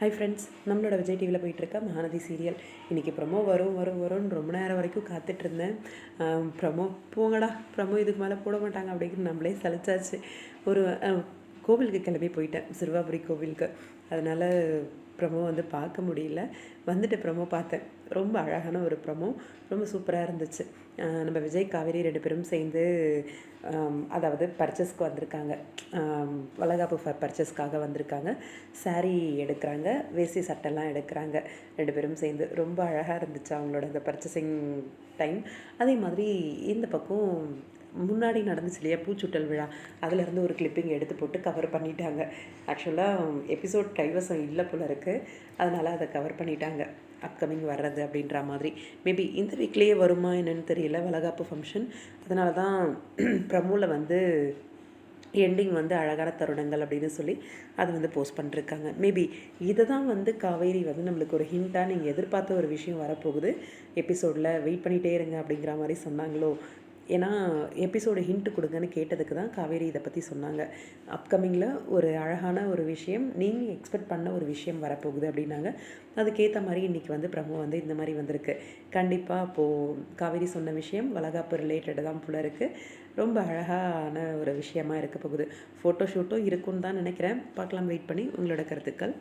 Hi friends நம்மளோட விஜய் டிவியில் போயிட்டுருக்க மகாநதி சீரியல் இன்றைக்கி ப்ரமோ வரும் வரும் வரும்னு ரொம்ப நேரம் வரைக்கும் காத்துட்ருந்தேன் ப்ரமோ போங்கடா ப்ரமோ இதுக்கு மேலே போட மாட்டாங்க அப்படிங்கிற நம்மளே சலிச்சாச்சு. ஒரு கோவிலுக்கு கிளம்பி போயிட்டேன். சிறுவாபுரி கோவிலுக்கு. அதனால் ப்ரமோ வந்து பார்க்க முடியல. வந்துட்டு ப்ரமோ பார்த்தேன். ரொம்ப அழகான ஒரு ப்ரமோ ரொம்ப சூப்பராக இருந்துச்சு. நம்ம விஜய் காவேரி ரெண்டு பேரும் சேர்ந்து அதாவது பர்ச்சேஸ்க்கு வந்திருக்காங்க. வளகாப்பு பர்ச்சேஸ்க்காக வந்திருக்காங்க. சாரீ எடுக்கிறாங்க. வேசி சட்டெல்லாம் எடுக்கிறாங்க. ரெண்டு பேரும் சேர்ந்து. ரொம்ப அழகாக இருந்துச்சு அவங்களோட இந்த பர்ச்சேசிங் டைம் அதே மாதிரி இந்த பக்கம் முன்னாடி நடந்துச்சு இல்லையா? பூச்சுட்டல் விழா. அதிலேருந்து ஒரு கிளிப்பிங் எடுத்து போட்டு கவர் பண்ணிட்டாங்க. ஆக்சுவலாக எபிசோட் கைவசம் இல்லை போல இருக்குது அதனால் அதை கவர் பண்ணிட்டாங்க. அப்கமிங் வர்றது அப்படின்ற மாதிரி. மேபி இந்த வீக்லேயே வருமா என்னென்னு தெரியல. வளகாப்பு ஃபங்க்ஷன் அதனால தான் பிரமுவில் வந்து எண்டிங் வந்து அழகான தருணங்கள் அப்படின்னு சொல்லி அது வந்து போஸ்ட் பண்ணிருக்காங்க. மேபி இதை தான் வந்து காவேரி வந்து நம்மளுக்கு ஒரு ஹிண்ட்டாக நீங்கள் எதிர்பார்த்த ஒரு விஷயம் வரப்போகுது. எபிசோடில் வெயிட் பண்ணிகிட்டே இருங்க அப்படிங்கிற மாதிரி சொன்னாங்களோ? ஏன்னா எபிசோடு ஹிண்ட் கொடுங்கன்னு கேட்டதுக்கு தான் காவேரி இதை பற்றி சொன்னாங்க. அப்கமிங்கில் ஒரு அழகான ஒரு விஷயம் நீங்கள் எக்ஸ்பெக்ட் பண்ண ஒரு விஷயம் வரப்போகுது அப்படின்னாங்க. அதுக்கேற்ற மாதிரி இன்றைக்கி வந்து பிரமோ வந்து இந்த மாதிரி வந்திருக்கு. கண்டிப்பாக அப்போது காவேரி சொன்ன விஷயம் வளகாப்பு ரிலேட்டடு தான் போல இருக்குது ரொம்ப அழகான ஒரு விஷயமா இருக்க போகுது. ஃபோட்டோ ஷூட்டும் இருக்குன்னு தான் நினைக்கிறேன். பார்க்கலாம் வெயிட் பண்ணி உங்களோட கருத்துக்கள்.